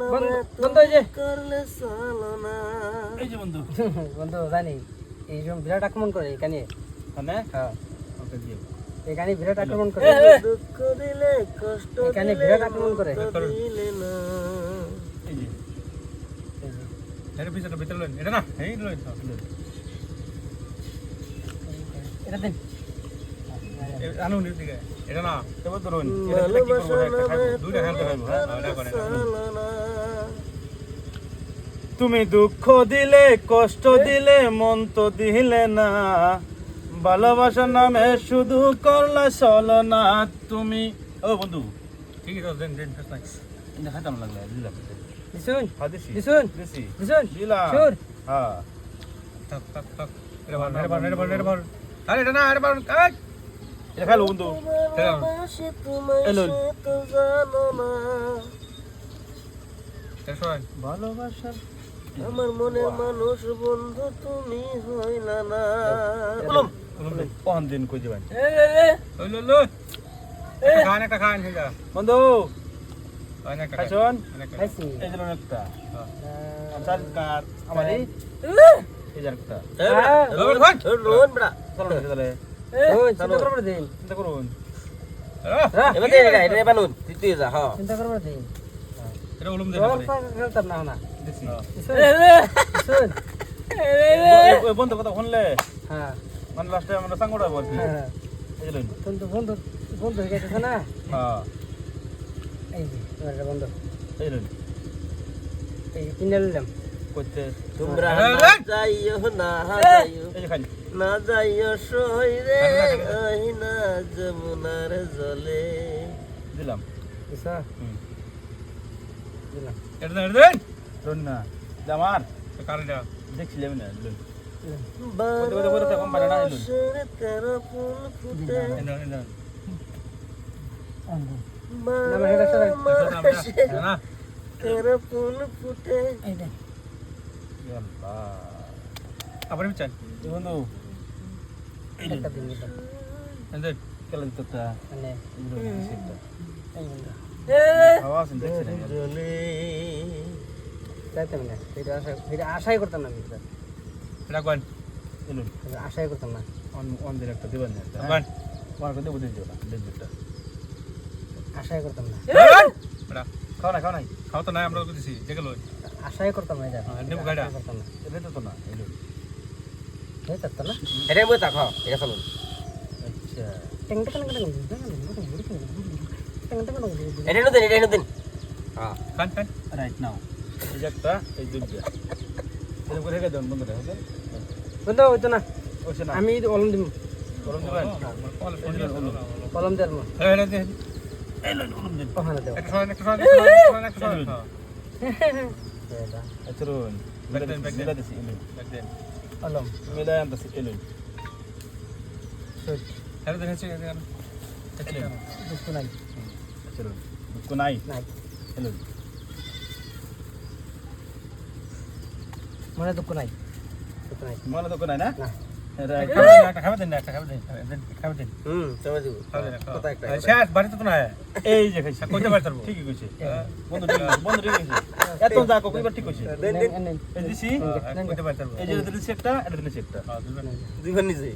বন্ধু জানি এই জন বিরাট আক্রমণ করে এখানে। মানে? হ্যাঁ। এখানে বিরাট আক্রমণ করে। দুঃখ দিলে কষ্ট এখানে বিরাট আক্রমণ করে। দিলে না। এটা পিছনে ভিতরে লইন। এটা না এই লইন এটা দেন। আনু নিতে এটা না এটা তো লইন। এটা কি করব? দুইটা হ্যান্ড ধরবো হ্যাঁ এটা হ্যাঁ, হ্যাঁ, করে। তুমি দুঃখ দিলে কষ্ট দিলে মন তো দিলে না। ভালোবাসা নামে শুধু করলে চল না তুমি। ও বন্ধু ঠিক হ্যাঁ, হ্যাঁ। আছে ভালোবাসার আমার মনের মানুষ বন্ধু তুমি হইলা না বলুম পাঁচ দিন কই যাবেন? খান একটা খান বন্ধু। খাইছন? এই যে একটা। সরকার আমারই? এই যে একটা। রোন রোন বড়া চলো চলে ওই চিন্তা করবে চিন্তা করুন। এবার দে এটা এটা বানুন। তুই যা হ্যাঁ চিন্তা করবে এটা ওলুম খেলতাম না না বন্ধু কথা শুনলে হ্যাঁ মানে লাস্টে আমরা সাঙ্গড়া বলছি হ্যাঁ এই লইন বন্ধু বন্ধু বন্ধু হয়ে গেছে না হ্যাঁ এই যে বন্ধু এই লইন এই কিনে নিলাম করতে তোমরা না। যাইও না যাইও এই না যাইও সই রে ওই না যমুনার জলে দিলাম Kerapun putih, apa ini? Cek, চাইতাম না এটা আশা এটা আশাই করতাম না আমি এটা। এটা কোন আশাই করতাম না অন অন দিন একটা দিবেন না কোন কোন কোন দেব দিও না দিন আশাই করতাম না এটা খাও না খাও খাও তো না আমরা তো দেখে লই আশাই করতাম না এটা হ্যাঁ, নেব গাড়া। করতাম না এটা তো না এলো এই চাইতাম না তাক এটা আচ্ছা টেং টেং টেং টেং এটা দিন এটা এই একটা এই বন্ধ বন্ধ হইতো না হইছে না আমি অলম দিব অলম দিবেন অলম দেন মিলাই আনতাছি এলুন হ্যাঁ চলুন দুঃখ নাই? নাই। চলুন। মনে দুঃখ নাই। দুঃখ নাই। মনে দুঃখ নাই না? এই যে কইতে পারতাম ঠিকই কইছে। বন্ধু বন্ধু ঠিক আছে। হ্যাঁ, এত যা হ্যাঁ। কইবার ঠিক কইছে। এই দিছি কইতে পারতাম এই যে দিছি একটা এটা দিছি একটা দুইবার নিজে